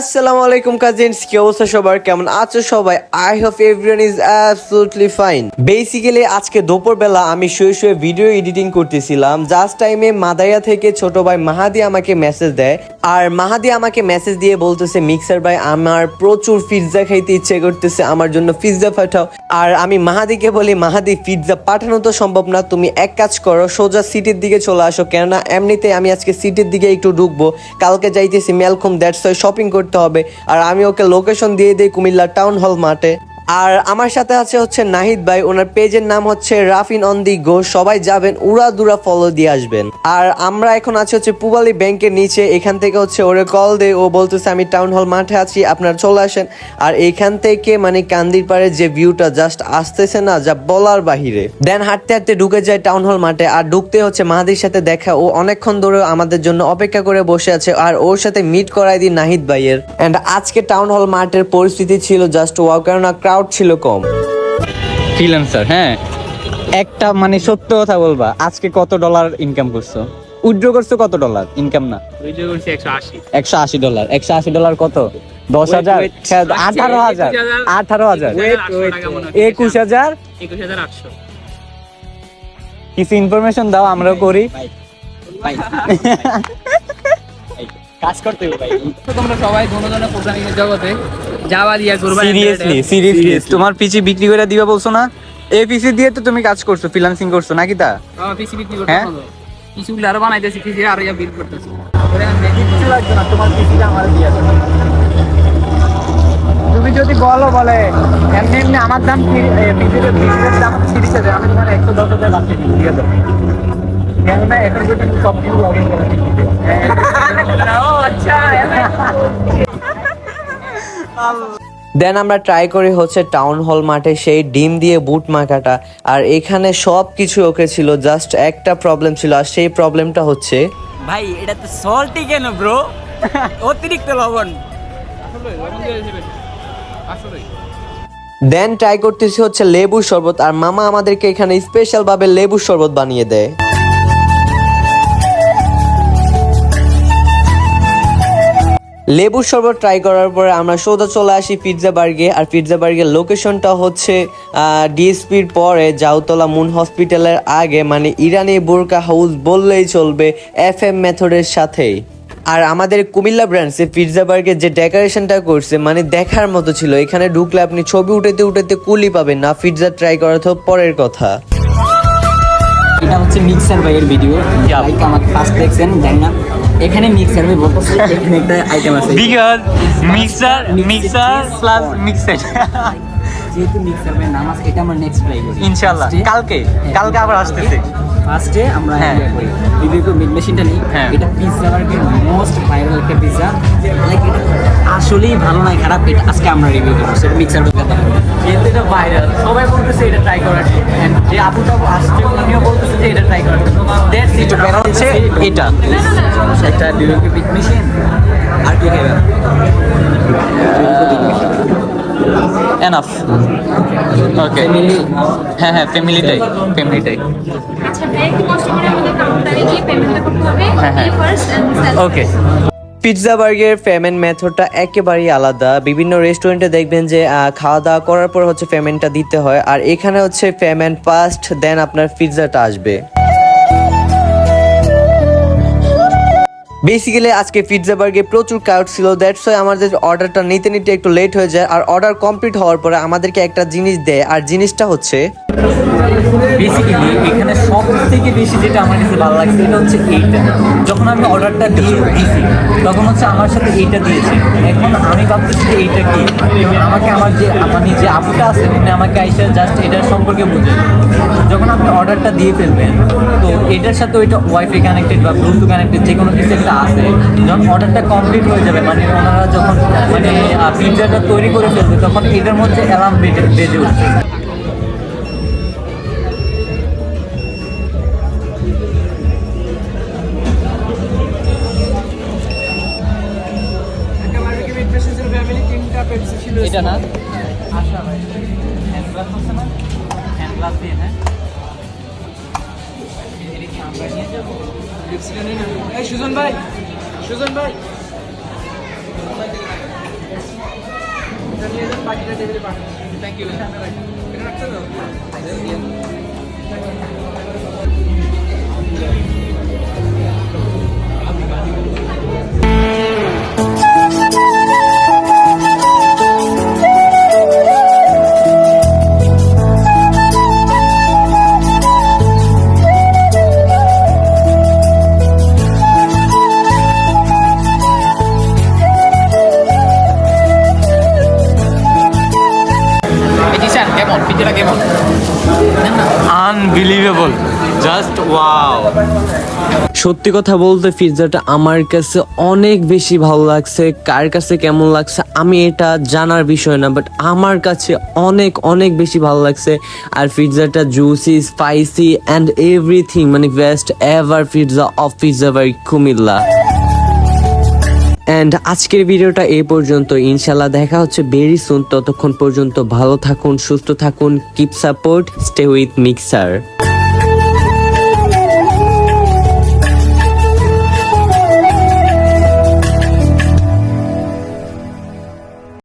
আসসালামু আলাইকুম কাজিনস কি অবস্থা সবার? কেমন আছো সবাই? I hope everyone is absolutely fine basically আজকে দুপুরবেলা আমি শুয়ে শুয়ে ভিডিও এডিটিং করতেছিলাম। জাস্ট টাইমে মাদারিয়া থেকে ছোট ভাই মাহাদি আমাকে মেসেজ দেয়। আর মাহাদি আমাকে মেসেজ দিয়ে বলতেছে মিক্সার ভাই, আমার প্রচুর পিৎজা খাইতে ইচ্ছে করতেছে, আমার জন্য পিৎজা পাঠাও। আর আমি মাহাদিকে বলি, মাহাদি পিৎজা পাঠানো তো সম্ভব না, তুমি এক কাজ করো, সোজা সিটির দিকে চলে আসো। কেননা এমনিতে আমি আজকে সিটির দিকে একটু ঢুকবো। কালকে যাইতেছি মেলকম দ্যাটস শপিং করতে হবে। আর আমি ওকে লোকেশন দিয়ে দিই কুমিল্লা টাউন হল মাঠে। আর আমার সাথে আছে হচ্ছে নাহিদ ভাই, ওনার পেজের নাম হচ্ছে রাফিন অন দি গো, সবাই যাবেন, উড়া দুরা ফলো দিয়ে আসবেন। আর আমরা এখন আছি হচ্ছে পুবালি ব্যাংকের নিচে, এখান থেকে হচ্ছে ওরে কল দে ও বলতেছে, আমি টাউন হল মাঠে আছি, আপনারা চলে আসেন। আর এখান থেকে মানে কান্দির পাড়ে যে ভিউটা জাস্ট আসতেছে না, যা বলার বাহিরে। দেন হাঁটতে হাঁটতে ঢুকে যায় টাউন হল মাঠে, আর ঢুকতে হচ্ছে মাহাদির সাথে দেখা, ও অনেকক্ষণ ধরে আমাদের জন্য অপেক্ষা করে বসে আছে, আর ওর সাথে মিট করাই দিই নাহিদ ভাইয়ের। এন্ড আজকে টাউন হল মাঠের পরিস্থিতি ছিল জাস্ট ওয়াও কেননা ক্রাউড ছিল কম ফ্রিল্যান্সার হ্যাঁ একটা মানে সত্য কথা বলবা আজকে কত ডলার ইনকাম করছ উইথড্র করছ কত ডলার ইনকাম না ভিডিও করছি একশো আশি একশো আশি ডলার একশো আশি ডলার কত দশ Wait, হাজার wait. হ্যাঁ, আঠারো হাজার আঠারো হাজার একুশ হাজার একুশ হাজার আটশো কিছু ইনফরমেশন দাও আমরাও করি কাজ করতে হবে ভাই তোমরা সবাই দুজনের প্রোগ্রামিং এর জগতে যাওয়া দিয়া করবা সিরিয়াসলি সিরিয়াসলি তোমার পিসি বিক্রি করে দিবা বলছো না? এই পিসি দিয়ে তো তুমি কাজ করছ ফ্রিল্যান্সিং করছ নাকি তা? পিসি বিক্রি হ্যাঁ? করতে হবে কিছুগুলো আরও বানাইতেছি পিসি আরও ইয়া বিল করতেছি। কিচ্ছু লাগবে না তোমার পিসিটা আমার দিয়ে তুমি যদি বলো বলে এমনি এমনি আমার দাম পিসির পিসির দাম তিরিশ হাজার আমি তোমার একশো দশ হাজার বাড়তে দিয়ে দেবো কেননা এখন পর্যন্ত সব কিছু ও আচ্ছা দেন আমরা ট্রাই করি হচ্ছে টাউন হল মাঠে সেই ডিম দিয়ে বুট মাখাটা। আর এখানে সব কিছু ওকে ছিল জাস্ট একটা প্রবলেম ছিল আর সেই প্রবলেমটা হচ্ছে ভাই এটা তো সল্টি কেন ব্রো অতিরিক্ত লবণ। দেন ট্রাই করতেছি হচ্ছে লেবুর শরবত আর মামা আমাদেরকে এখানে স্পেশাল ভাবে লেবুর শরবত বানিয়ে দেয়। লেবুর শরবত ট্রাই করার পরে আমরা সোজা চলে আসি পিৎজা বার্গে আর পিৎজা বার্গের লোকেশনটা হচ্ছে ডিএসপির পরে জাউতলা মুন হসপিটালের আগে মানে ইরানি বোরকা হাউস বললেই চলবে এফ এম মেথডের সাথেই। আর আমাদের কুমিল্লা ব্র্যান্ডসে পিৎজা বার্গের যে ডেকোরেশনটা করছে মানে দেখার মতো ছিল এখানে ঢুকলে আপনি ছবি উঠাতে উঠাতে কুলি পাবেন না পিৎজা ট্রাই করা তো পরের কথা। এটা হচ্ছে মিক্সার ভাইয়ের ভিডিও লাইক আমাকে ফার্স্ট দেখছেন জানি না। এখানে মিক্সার আমি বলতেছে এখানে একটা আইটেম আছে। Because mixer mixer plus mixer যেহেতু মিক্সার ভাইয়ের নাম আছে এটা আমরা নেক্সট ট্রাই করি। ইনশাআল্লাহ। কালকে কালকে আবার আসতেছে। ফার্স্টে আমরা হ্যাঁ। রিভিউ মিড মেশিনটা নিই। হ্যাঁ। এটা পিৎজা বার্গের মোস্ট ভাইরাল একটা পিৎজা লাইক এটা আসলেই ভালো নয় খারাপ। এটা আজকে আমরা রিভিউ করব। সেটা মিক্সার কথা যেহেতু এটা ভাইরাল সবাই বলতেছে এটা ট্রাই করার যে আপুটা আসছে উনিও বলতেছে যে এটা ট্রাই করার দ্যাটস ইট কারণ হচ্ছে এটা। একটা ডিউকে পিক মেশিন আর কি খাইবেন এনাফ ওকে হ্যাঁ হ্যাঁ ফ্যামিলিটাই ফ্যামিলিটাই আচ্ছা হ্যাঁ, হ্যাঁ। ওকে পিৎজা বার্গের পেমেন্ট মেথডটা একেবারেই আলাদা। বিভিন্ন রেস্টুরেন্টে দেখবেন যে খাওয়া দাওয়া করার পর হচ্ছে পেমেন্টটা দিতে হয়। আর এখানে হচ্ছে পেমেন্ট ফার্স্ট দেন আপনার পিৎজাটা আসবে। বেসিক্যালি আজকে পিৎজা বার্গে প্রচুর কাউট ছিল দ্যাটস ওয়াই আমাদের অর্ডারটা নিতে নিতে একটু লেট হয়ে যায়। আর অর্ডার কমপ্লিট হওয়ার পরে আমাদেরকে একটা জিনিস দেয়, আর জিনিসটা হচ্ছে বেসিক্যালি এখানে সব থেকে বেশি যেটা আমার কাছে ভালো লাগছে, এটা হচ্ছে এইটা। যখন আমি অর্ডারটা দিয়ে দিয়েছি, তখন হচ্ছে আমার সাথে এইটা দিয়েছে। এখন আমি ভাবতেছি যে এইটা কি? এবং আমাকে আমার যে মানে যে আপুটা আছে, উনি আমাকে আইসা জাস্ট এটার সম্পর্কে বুঝে যখন আপনি অর্ডারটা দিয়ে ফেলবেন, তো এটার সাথে ওইটা ওয়াইফাই কানেক্টেড বা ব্লুটুথ কানেক্টেড যে কোনো কিছু একটা আছে যখন অর্ডারটা কমপ্লিট হয়ে যাবে মানে ওনারা যখন মানে পিৎজাটা তৈরি করে ফেলবে তখন এটার মধ্যে অ্যালার্ম বেজে বেজে উঠবে। এটা না? আশা ভাই হ্যান্ড গ্লাস হচ্ছে না? হ্যান্ড গ্লাস দিয়ে হ্যাঁ। এই সুজন ভাই সুজন ভাই বাকিটা টেবিলে পাঠান থ্যাংক ইউ এটা রাখতে দাও সত্যি কথা বলতে পিৎজাটা আমার কাছে অনেক বেশি ভালো লাগছে, কার কাছে কেমন লাগছে আমি এটা জানার বিষয় না বাট আমার কাছে অনেক অনেক বেশি ভালো লাগছে। আর পিৎজাটা জুসি স্পাইসি অ্যান্ড এভরিথিং মানে best ever pizza of pizza by Comilla. And আজকের ভিডিওটা এই পর্যন্ত ইনশাল্লাহ দেখা হচ্ছে ভেরি সুন ততক্ষণ পর্যন্ত ভালো থাকুন, সুস্থ থাকুন keep support stay with mixer